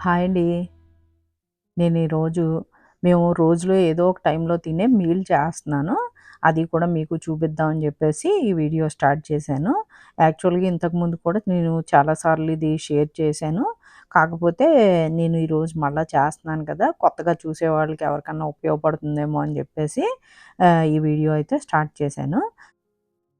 Hi అండి. నేను ఈరోజు మేము రోజులో ఏదో ఒక టైంలో తినే మీల్ చేస్తున్నాను. అది కూడా మీకు చూపిద్దామని చెప్పేసి ఈ వీడియో స్టార్ట్ చేశాను. యాక్చువల్‌గా ఇంతకుముందు కూడా నేను చాలా సార్లు ఇది షేర్ చేశాను. కాకపోతే నేను ఈరోజు మళ్ళీ చేస్తున్నాను కదా! కొత్తగా చూసేవాళ్ళకి ఎవరికన్నా ఉపయోగపడుతుందేమో అని చెప్పేసి ఈ వీడియో అయితే స్టార్ట్ చేశాను.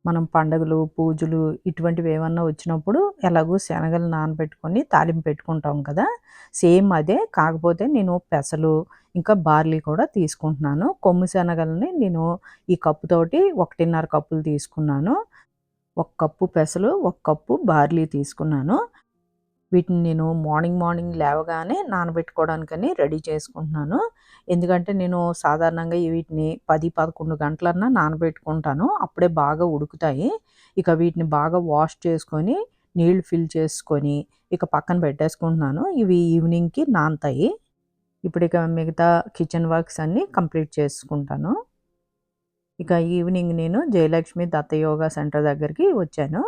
మనం పండుగలు, పూజలు ఇటువంటివి ఏమన్నా వచ్చినప్పుడు ఎలాగో శనగలు నానబెట్టుకొని తాలింపు పెట్టుకుంటాం కదా! సేమ్ అదే కాకపోతే నేను పెసలు, ఇంకా బార్లీ కూడా తీసుకుంటున్నాను. కొమ్ము శనగలని నేను ఈ కప్పుతోటి 1.5 కప్పులు తీసుకున్నాను. ఒక కప్పు పెసలు, ఒక కప్పు బార్లీ తీసుకున్నాను. వీటిని నేను మార్నింగ్ మార్నింగ్ లేవగానే నానబెట్టుకోవడానికని రెడీ చేసుకుంటున్నాను. ఎందుకంటే నేను సాధారణంగా వీటిని 10, 11 గంటలన్నా నానబెట్టుకుంటాను. అప్పుడే బాగా ఉడుకుతాయి. ఇక వీటిని బాగా వాష్ చేసుకొని, నీళ్ళు ఫిల్ చేసుకొని, ఇక పక్కన పెట్టేసుకుంటున్నాను. ఇవి ఈవినింగ్‌కి నానతాయి. ఇప్పుడు ఇక మిగతా కిచెన్ వర్క్స్ అన్నీ కంప్లీట్ చేసుకుంటాను. ఇక ఈవినింగ్ నేను జయలక్ష్మి దత్త యోగా సెంటర్ దగ్గరికి వచ్చాను.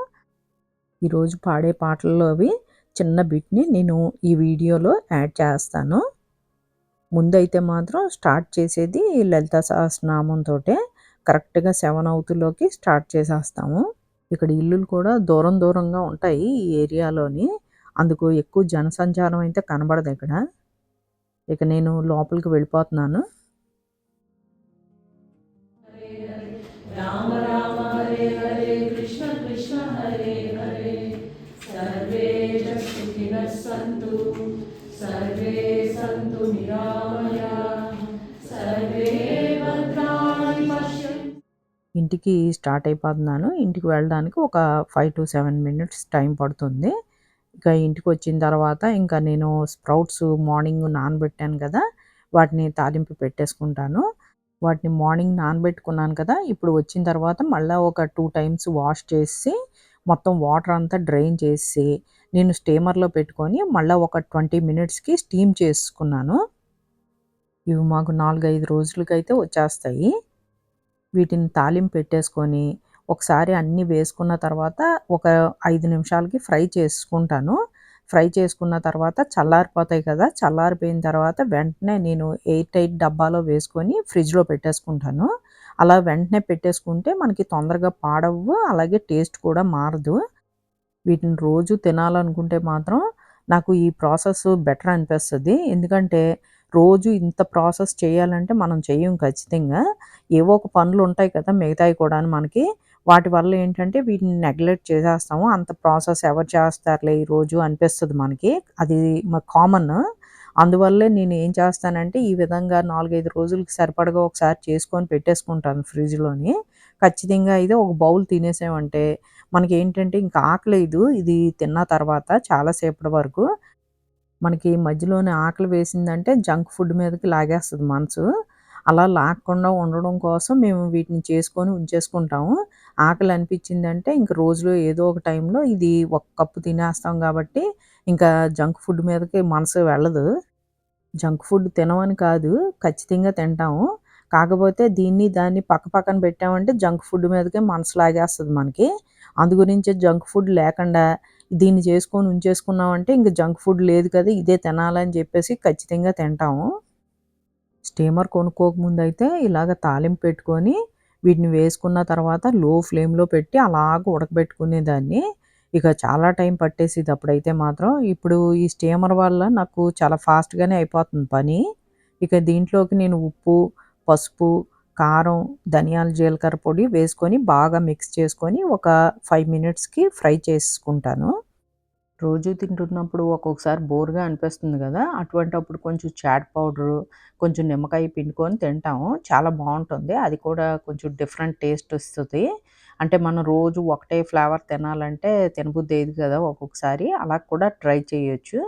ఈరోజు పాడే పాటల్లోవి చిన్న బిట్‌ని నేను ఈ వీడియోలో యాడ్ చేస్తాను. ముందైతే మాత్రం స్టార్ట్ చేసేది లలిత సహస్రనామంతో కరెక్ట్‌గా సెవెన్ అవుతులోకి స్టార్ట్ చేసేస్తాము. ఇక్కడ ఇల్లులు కూడా దూరం దూరంగా ఉంటాయి ఈ ఏరియాలోని. అందుకు ఎక్కువ జనసంచారం అయితే కనబడదు ఇక్కడ. ఇక నేను లోపలికి వెళ్ళిపోతున్నాను. రామ ఇంటికి స్టార్ట్ అయిపోతున్నాను. ఇంటికి వెళ్ళడానికి ఒక 5-7 మినిట్స్ టైం పడుతుంది. ఇక ఇంటికి వచ్చిన తర్వాత ఇంకా నేను స్ప్రౌట్స్ మార్నింగ్ నానబెట్టాను కదా! వాటిని తాలింపు పెట్టేసుకుంటాను. వాటిని మార్నింగ్ నానబెట్టుకున్నాను కదా! ఇప్పుడు వచ్చిన తర్వాత మళ్ళీ ఒక టూ టైమ్స్ వాష్ చేసి, మొత్తం వాటర్ అంతా డ్రైన్ చేసి, నేను స్టీమర్‌లో పెట్టుకొని మళ్ళీ ఒక 20 మినిట్స్‌కి స్టీమ్ చేసుకున్నాను. ఇవి మాకు 4, 5 రోజులకైతే వచ్చేస్తాయి. వీటిని తాలింపు పెట్టేసుకొని, ఒకసారి అన్నీ వేసుకున్న తర్వాత ఒక ఐదు నిమిషాలకి ఫ్రై చేసుకుంటాను. ఫ్రై చేసుకున్న తర్వాత చల్లారిపోతాయి కదా! చల్లారిపోయిన తర్వాత వెంటనే నేను ఎయిర్ టైట్ డబ్బాలో వేసుకొని ఫ్రిడ్జ్‌లో పెట్టేసుకుంటాను. అలా వెంటనే పెట్టేసుకుంటే మనకి తొందరగా పాడవు అలాగే టేస్ట్ కూడా మారదు. వీటిని రోజు తినాలనుకుంటే మాత్రం నాకు ఈ ప్రాసెస్ బెటర్ అనిపిస్తుంది ఎందుకంటే రోజు ఇంత ప్రాసెస్ చేయాలంటే మనం చేయం ఖచ్చితంగా. ఏవో ఒక పనులు ఉంటాయి కదా! మిగతాయి కూడా మనకి. వాటి వల్ల ఏంటంటే వీటిని నెగ్లెక్ట్ చేసేస్తాము. అంత ప్రాసెస్ ఎవరు చేస్తారులే ఈరోజు అనిపిస్తుంది మనకి. అది కామన్. అందువల్లే నేను ఏం చేస్తానంటే ఈ విధంగా 4, 5 రోజులకి సరిపడగా ఒకసారి చేసుకొని పెట్టేసుకుంటాను ఫ్రిడ్జ్‌లోని. ఖచ్చితంగా ఇది ఒక బౌల్ తినేసామంటే మనకి ఏంటంటే ఇంకా ఆకలేదు ఇది తిన్న తర్వాత చాలా సేపటి వరకు. మనకి మధ్యలోనే ఆకలి వేసిందంటే జంక్ ఫుడ్ మీదకి లాగేస్తుంది మనసు. అలా లాగకుండా ఉండడం కోసం మేము వీటిని చేసుకొని ఉంచేసుకుంటాము. ఆకలి అనిపించిందంటే ఇంక రోజులో ఏదో ఒక టైంలో ఇది ఒక కప్పు తినేస్తాం కాబట్టి ఇంకా జంక్ ఫుడ్ మీదకి మనసు వెళ్ళదు. జంక్ ఫుడ్ తినమని కాదు ఖచ్చితంగా తింటాము. కాకపోతే దీన్ని, దాన్ని పక్క పక్కన పెట్టామంటే జంక్ ఫుడ్ మీదకే మనసు లాగేస్తుంది మనకి. అందు గురించే జంక్ ఫుడ్ లేకుండా దీన్ని చేసుకొని ఉంచేసుకున్నామంటే ఇంక జంక్ ఫుడ్ లేదు కదా! ఇదే తినాలని చెప్పేసి ఖచ్చితంగా తింటాము. స్టీమర్ కొనుక్కోకముందు అయితే ఇలాగ తాలింపు పెట్టుకొని వీటిని వేసుకున్న తర్వాత లో ఫ్లేమ్‌లో పెట్టి అలాగ ఉడకబెట్టుకునేదాన్ని. ఇక చాలా టైం పట్టేసేది అప్పుడైతే మాత్రం. ఇప్పుడు ఈ స్టీమర్ వల్ల నాకు చాలా ఫాస్ట్‌గానే అయిపోతుంది పని. ఇక దీంట్లోకి నేను ఉప్పు, పసుపు, కారం, ధనియాల జీలకర్ర పొడి వేసుకొని బాగా మిక్స్ చేసుకొని ఒక ఫైవ్ మినిట్స్‌కి ఫ్రై చేసుకుంటాను. రోజు తింటున్నప్పుడు ఒక్కొక్కసారి బోర్‌గా అనిపిస్తుంది కదా! అటువంటప్పుడు కొంచెం చాట్ పౌడరు, కొంచెం నిమ్మకాయ పిండుకొని తింటాము. చాలా బాగుంటుంది అది కూడా కొంచెం డిఫరెంట్ టేస్ట్ వస్తుంది అంటే మనం రోజు ఒకటే ఫ్లేవర్ తినాలంటే తినబుద్దయ్యేది కదా! ఒక్కొక్కసారి. అలా కూడా ట్రై చేయొచ్చు.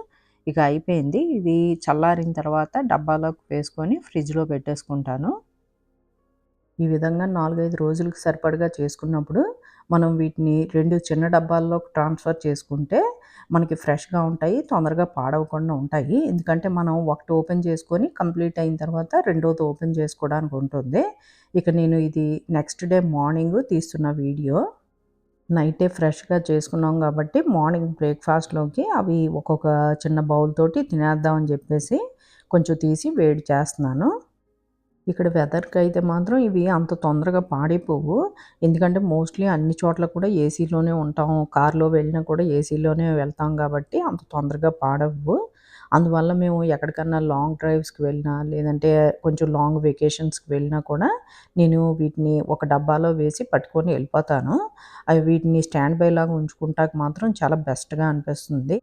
ఇక అయిపోయింది. ఇది చల్లారిన తర్వాత డబ్బాలోకి వేసుకొని ఫ్రిడ్జ్‌లో పెట్టేసుకుంటాను. ఈ విధంగా నాలుగైదు రోజులకు సరిపడగా చేసుకున్నప్పుడు మనం వీటిని రెండు చిన్న డబ్బాల్లో ట్రాన్స్‌ఫర్ చేసుకుంటే మనకి ఫ్రెష్‌గా ఉంటాయి. తొందరగా పాడవకుండా ఉంటాయి. ఎందుకంటే మనం ఒకటి ఓపెన్ చేసుకొని కంప్లీట్ అయిన తర్వాత రెండోది ఓపెన్ చేసుకోవడానికి ఉంటుంది. ఇక నేను ఇది నెక్స్ట్ డే మార్నింగ్ తీస్తున్న వీడియో. నైటే ఫ్రెష్‌గా చేసుకున్నాం కాబట్టి మార్నింగ్ బ్రేక్‌ఫాస్ట్‌లోకి అవి ఒక్కొక్క చిన్న బౌల్ తోటి తినేద్దామని చెప్పేసి కొంచెం తీసి వేడి చేస్తున్నాను. ఇక్కడ వెదర్కి అయితే మాత్రం ఇవి అంత తొందరగా పాడైపోవు. ఎందుకంటే మోస్ట్‌లీ అన్ని చోట్ల కూడా ఏసీలోనే ఉంటాం. కార్‌లో వెళ్ళినా కూడా ఏసీలోనే వెళ్తాం కాబట్టి అంత తొందరగా పాడవ్వు. అందువల్ల మేము ఎక్కడికన్నా లాంగ్ డ్రైవ్స్‌కి వెళ్ళినా, లేదంటే కొంచెం లాంగ్ వెకేషన్స్‌కి వెళ్ళినా కూడా నేను వీటిని ఒక డబ్బాలో వేసి పట్టుకొని వెళ్ళిపోతాను. అవి వీటిని స్టాండ్ బై లాగా ఉంచుకుంటానికి మాత్రం చాలా బెస్ట్‌గా అనిపిస్తుంది.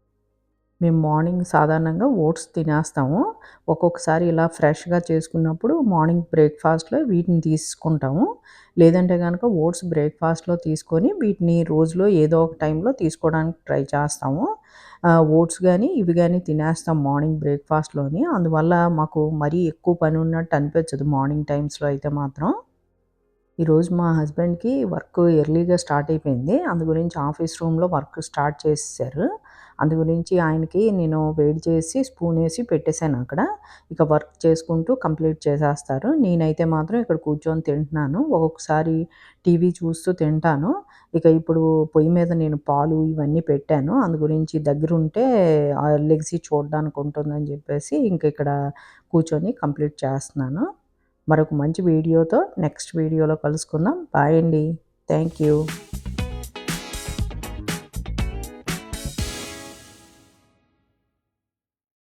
మేము మార్నింగ్ సాధారణంగా ఓట్స్ తినేస్తాము. ఒక్కొక్కసారి ఇలా ఫ్రెష్‌గా చేసుకున్నప్పుడు మార్నింగ్ బ్రేక్‌ఫాస్ట్‌లో వీటిని తీసుకుంటాము. లేదంటే కనుక ఓట్స్ బ్రేక్‌ఫాస్ట్‌లో తీసుకొని వీటిని రోజులో ఏదో ఒక టైంలో తీసుకోవడానికి ట్రై చేస్తాము. ఓట్స్ కానీ ఇవి కానీ తినేస్తాం మార్నింగ్ బ్రేక్‌ఫాస్ట్‌లోని. అందువల్ల మాకు మరీ ఎక్కువ పని ఉన్నట్టు అనిపించదు మార్నింగ్ టైమ్స్‌లో అయితే మాత్రం. ఈరోజు మా హస్బెండ్‌కి వర్క్ ఎర్లీగా స్టార్ట్ అయిపోయింది. అందు గురించి ఆఫీస్ రూమ్‌లో వర్క్ స్టార్ట్ చేసేసారు. అందు గురించి ఆయనకి నేను వేడి చేసి స్పూన్ వేసి పెట్టేసాను అక్కడ. ఇక వర్క్ చేసుకుంటూ కంప్లీట్ చేసేస్తారు. నేనైతే మాత్రం ఇక్కడ కూర్చొని తింటున్నాను. ఒక్కొక్కసారి టీవీ చూస్తూ తింటాను. ఇక ఇప్పుడు పొయ్యి మీద నేను పాలు ఇవన్నీ పెట్టాను. అందు గురించి దగ్గరుంటే ఆహ్, లెగిసి చూడడానికి ఉంటుందని చెప్పేసి ఇంక ఇక్కడ కూర్చొని కంప్లీట్ చేస్తున్నాను. మరొక మంచి వీడియోతో నెక్స్ట్ వీడియోలో కలుసుకుందాం. బాయ్ అండి. Thank you.